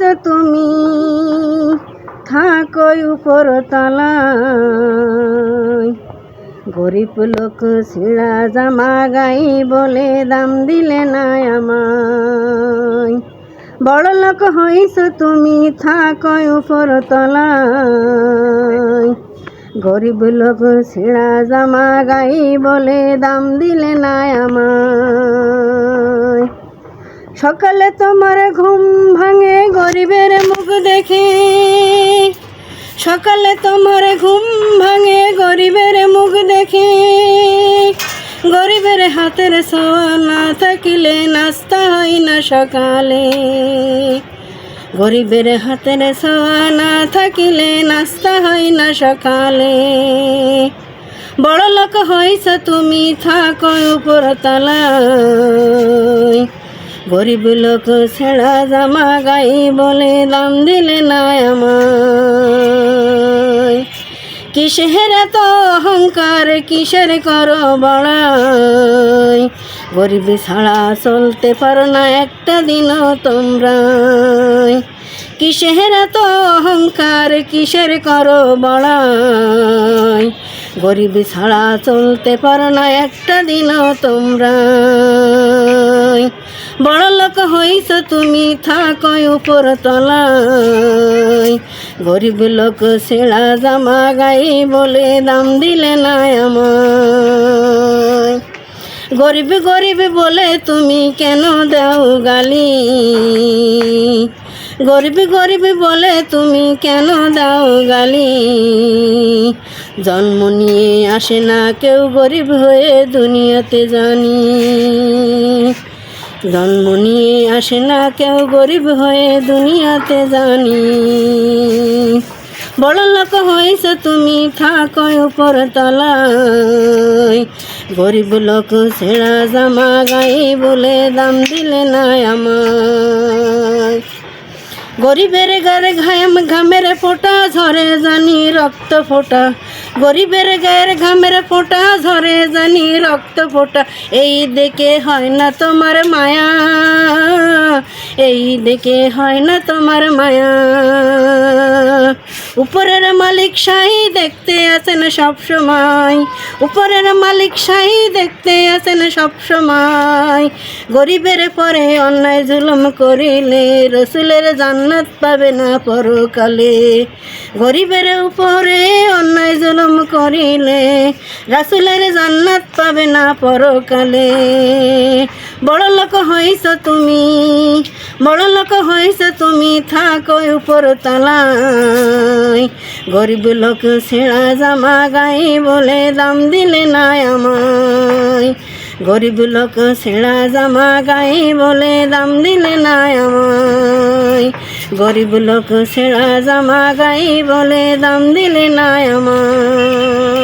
হইছ তুমি। থাকো উপর তলায় গরিব লোক ছিঁড়া জামা গাই বলে দাম দিলে না আমায়। বড় লোক হইছ তুমি, থাকো উপর তলায় গরিব লোক ছিঁড়া জামা গাই বলে দাম দিলে না আমায়। সকালে তোমার ঘুম ভাঙে, গরিবের মুখ দেখে। সকালে তোমার ঘুম ভাঙে, গরিবের মুখ দেখে। গরিবের হাতের সোয়া না থাকিলে নাস্তা হয় না সকালে। গরিবের হাতের সোয়া না থাকিলে নাস্তা হয় না সকালে। বড় লোক হইছ তুমি, থাকো উপর তলায় গরিব লোক ছেঁড়া জামা গাই বলে দাম দিলে না আমায়। কিসের তো অহংকার, কিসের করো বড়াই। গরিব ছাড়া চলতে পারো না একটা দিনও তোমরা। কিসের তো অহংকার, কিসের করো বড়াই। গরিব ছাড়া চলতে পারো না একটা দিনও তোমরা বড় লোক হইছ তুমি থাকো উপর তলায়। গরিব লোক ছেঁড়া জামা গাই বলে দাম দিলে না আমায়। গরিব গরিব বলে তুমি কেন দাও গালি? গরিব গরিব বলে তুমি কেন দাও গালি? জন্ম নিয়ে আসে না কেউ গরিব হয়ে দুনিয়াতে জানি। জন্ম নিয়ে আসে না কেউ গরিব হয়ে দুনিয়াতে জানি। বড় লোক হয়েছ তুমি, থাকো উপর তলায়। গরিব লোক ছেঁড়া জামা গাই বলে দাম দিলে না আমায়। গরিবের গায়ে ঘাম, ঘামের ফোঁটা, ঝরে জানি রক্ত ফোঁটা। গরিবের গায়ের ঘামের ফোঁটা, ঝরে জানি রক্ত ফোটা। এই দেখে হয় না তোমার মায়া, এই দেখে হয় না তোমার মায়া। উপরের মালিক শাহী দেখতে আছেন সব সময়। উপরের মালিক শাহী দেখতে আছেন সব সময়। গরিবের পরে অন্যায় জুলুম করিলে রসুলের জান্নাত পাবে না পরকালে। গরিবের উপরে অন্যায় জুলুম করিলে রাসুলের জান্নাত পাবে না পরকালে। বড় লোক হইছ তুমি, বড় লোক হইছ তুমি, থাকো উপর তলায় গরিব লোক ছেঁড়া জামা গাই বলে দাম দিলে নাই আমায়। গরিব লোক ছেঁড়া জামা গাই বলে দাম দিলে নাই আমায়। গরিব লোক ছেঁড়া জামা গাই বলে দাম দিলে নাই আমায়।